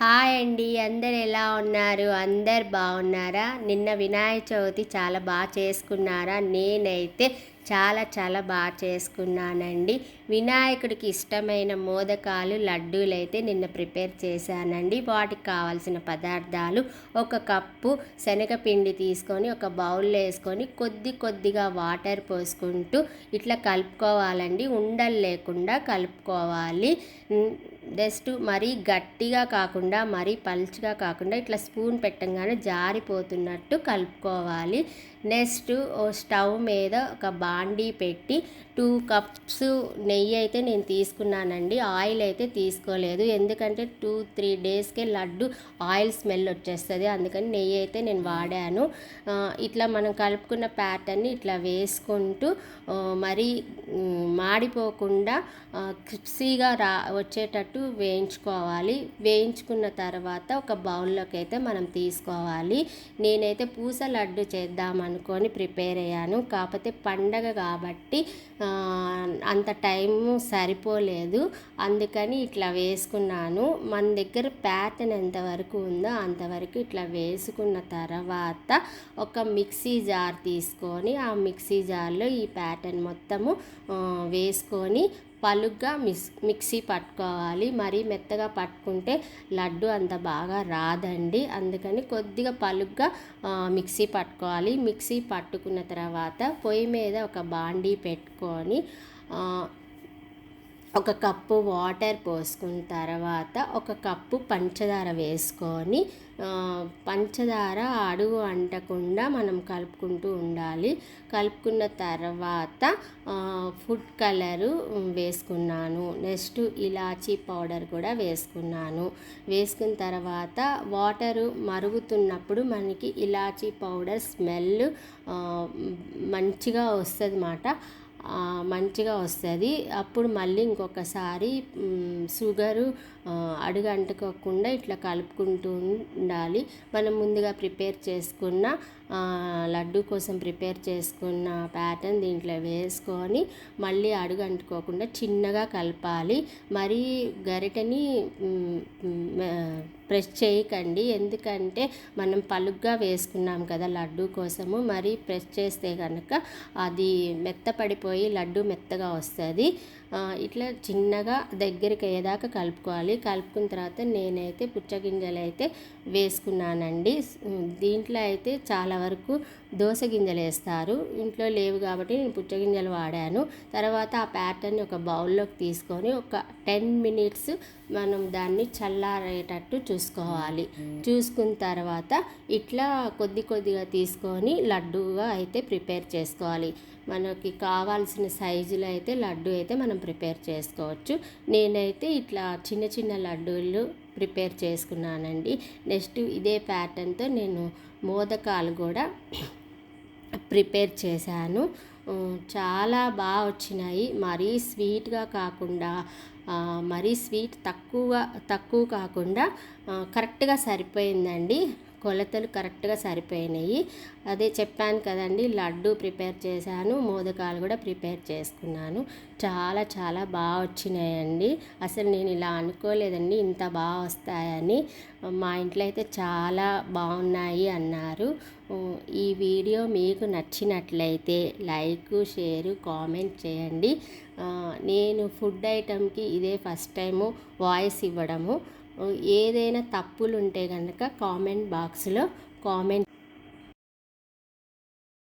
Hi అండి అందరు ఎలా ఉన్నారు? అందరు బాగున్నారా? నిన్న వినాయక చవితి చాలా బాగా చేసుకున్నారా? నేనైతే చాలా చాలా బాగా చేసుకున్నానండి. వినాయకుడికి ఇష్టమైన మోదకాలు లడ్డూలు అయితే నిన్న ప్రిపేర్ చేశానండి. వాటికి కావాల్సిన పదార్థాలు ఒక కప్పు శనగపిండి తీసుకొని ఒక బౌల్లో వేసుకొని కొద్ది కొద్దిగా వాటర్ పోసుకుంటూ ఇట్లా కలుపుకోవాలండి. ఉండలు లేకుండా కలుపుకోవాలి. జస్ట్ మరీ గట్టిగా కాకుండా మరీ పల్చగా కాకుండా ఇట్లా స్పూన్ పెట్టంగానే జారిపోతున్నట్టు కలుపుకోవాలి. నెక్స్ట్ స్టవ్ మీద ఒక బా బాండీ పెట్టి టూ కప్స్ నెయ్యి అయితే నేను తీసుకున్నానండి. ఆయిల్ అయితే తీసుకోలేదు. ఎందుకంటే టూ త్రీ డేస్కే లడ్డు ఆయిల్ స్మెల్ వచ్చేస్తుంది. అందుకని నెయ్యి అయితే నేను వాడాను. ఇట్లా మనం కలుపుకున్న ప్యాటర్న్ని ఇట్లా వేసుకుంటూ మరీ మాడిపోకుండా క్రిప్సీగా రా వచ్చేటట్టు వేయించుకోవాలి. వేయించుకున్న తర్వాత ఒక బౌల్లోకి అయితే మనం తీసుకోవాలి. నేనైతే పూస లడ్డు చేద్దామనుకొని ప్రిపేర్ అయ్యాను. కాకపోతే పండగ కాబట్టి అంత టైం సరిపోలేదు. అందుకని ఇట్లా వేసుకున్నాను. మన దగ్గర ప్యాటర్న్ ఎంతవరకు ఉందో అంతవరకు ఇట్లా వేసుకున్న తర్వాత ఒక మిక్సీ జార్ తీసుకొని ఆ మిక్సీ జార్లో ఈ ప్యాటర్న్ మొత్తము వేసుకొని పలుగ్గా మిక్స్ మిక్సీ పట్టుకోవాలి. మరీ మెత్తగా పట్టుకుంటే లడ్డు అంత బాగా రాదండి. అందుకని కొద్దిగా పలుగ్గా మిక్సీ పట్టుకోవాలి. మిక్సీ పట్టుకున్న తర్వాత పొయ్యి మీద ఒక బాండీ పెట్టుకొని ఒక కప్పు వాటర్ పోసుకున్న తర్వాత ఒక కప్పు పంచదార వేసుకొని పంచదార అడుగు అంటకుండా మనం కలుపుకుంటూ ఉండాలి. కలుపుకున్న తర్వాత ఫుడ్ కలరు వేసుకున్నాను. నెక్స్ట్ ఇలాచీ పౌడర్ కూడా వేసుకున్నాను. వేసుకున్న తర్వాత వాటరు మరుగుతున్నప్పుడు మనకి ఇలాచీ పౌడర్ స్మెల్ మంచిగా వస్తుంది అన్నమాట మంచిగా వస్తుంది. అప్పుడు మళ్ళీ ఇంకొకసారి షుగరు అడుగు అంటుకోకుండా ఇట్లా కలుపుకుంటూ ఉండాలి. మనం ముందుగా ప్రిపేర్ చేసుకున్న లడ్డు కోసం ప్రిపేర్ చేసుకున్న ప్యాటర్న్ దీంట్లో వేసుకొని మళ్ళీ అడుగు అంటుకోకుండా చిన్నగా కలపాలి. మరీ గరిటని ప్రెస్ చేయకండి. ఎందుకంటే మనం పలుగ్గా వేసుకున్నాం కదా లడ్డు కోసము. మరి ప్రెస్ చేస్తే కనుక అది మెత్తపడిపోయి లడ్డు మెత్తగా వస్తుంది. ఇట్లా చిన్నగా దగ్గరికి అయ్యేదాకా కలుపుకోవాలి. కలుపుకున్న తర్వాత నేనైతే పుచ్చగింజలు అయితే వేసుకున్నానండి. దీంట్లో అయితే చాలా వరకు దోశ గింజలు వేస్తారు. ఇంట్లో లేవు కాబట్టి నేను పుచ్చగింజలు వాడాను. తర్వాత ఆ ప్యాటర్ని ఒక బౌల్లోకి తీసుకొని ఒక టెన్ మినిట్స్ మనం దాన్ని చల్లారేటట్టు చూసుకోవాలి. చూసుకున్న తర్వాత ఇట్లా కొద్ది కొద్దిగా తీసుకొని లడ్డూగా అయితే ప్రిపేర్ చేసుకోవాలి. మనకి కావాల్సిన సైజులో అయితే లడ్డు అయితే మనం ప్రిపేర్ చేసుకోవచ్చు. నేనైతే ఇట్లా చిన్న చిన్న లడ్డూలు ప్రిపేర్ చేసుకున్నానండి. నెక్స్ట్ ఇదే ప్యాటర్న్తో నేను మోదకాలు కూడా ప్రిపేర్ చేశాను. చాలా బాగా వచ్చినాయి. మరీ స్వీట్గా కాకుండా మరీ స్వీట్ తక్కువ తక్కువ కాకుండా కరెక్ట్గా సరిపోయిందండి. కొలతలు కరెక్ట్గా సరిపోయినాయి. అదే చెప్పాను కదండి లడ్డు ప్రిపేర్ చేశాను మోదకాలు కూడా ప్రిపేర్ చేసుకున్నాను చాలా చాలా బాగా వచ్చినాయండి. అసలు నేను ఇలా అనుకోలేదండి ఇంత బాగా వస్తాయని. మా ఇంట్లో అయితే చాలా బాగున్నాయి అన్నారు. ఈ వీడియో మీకు నచ్చినట్లయితే లైక్ షేరు కామెంట్ చేయండి. నేను ఫుడ్ ఐటెంకి ఇదే ఫస్ట్ టైము వాయిస్ ఇవ్వడము. ఏదైనా తప్పులు ఉంటే కనుక కామెంట్ బాక్స్లో కామెంట్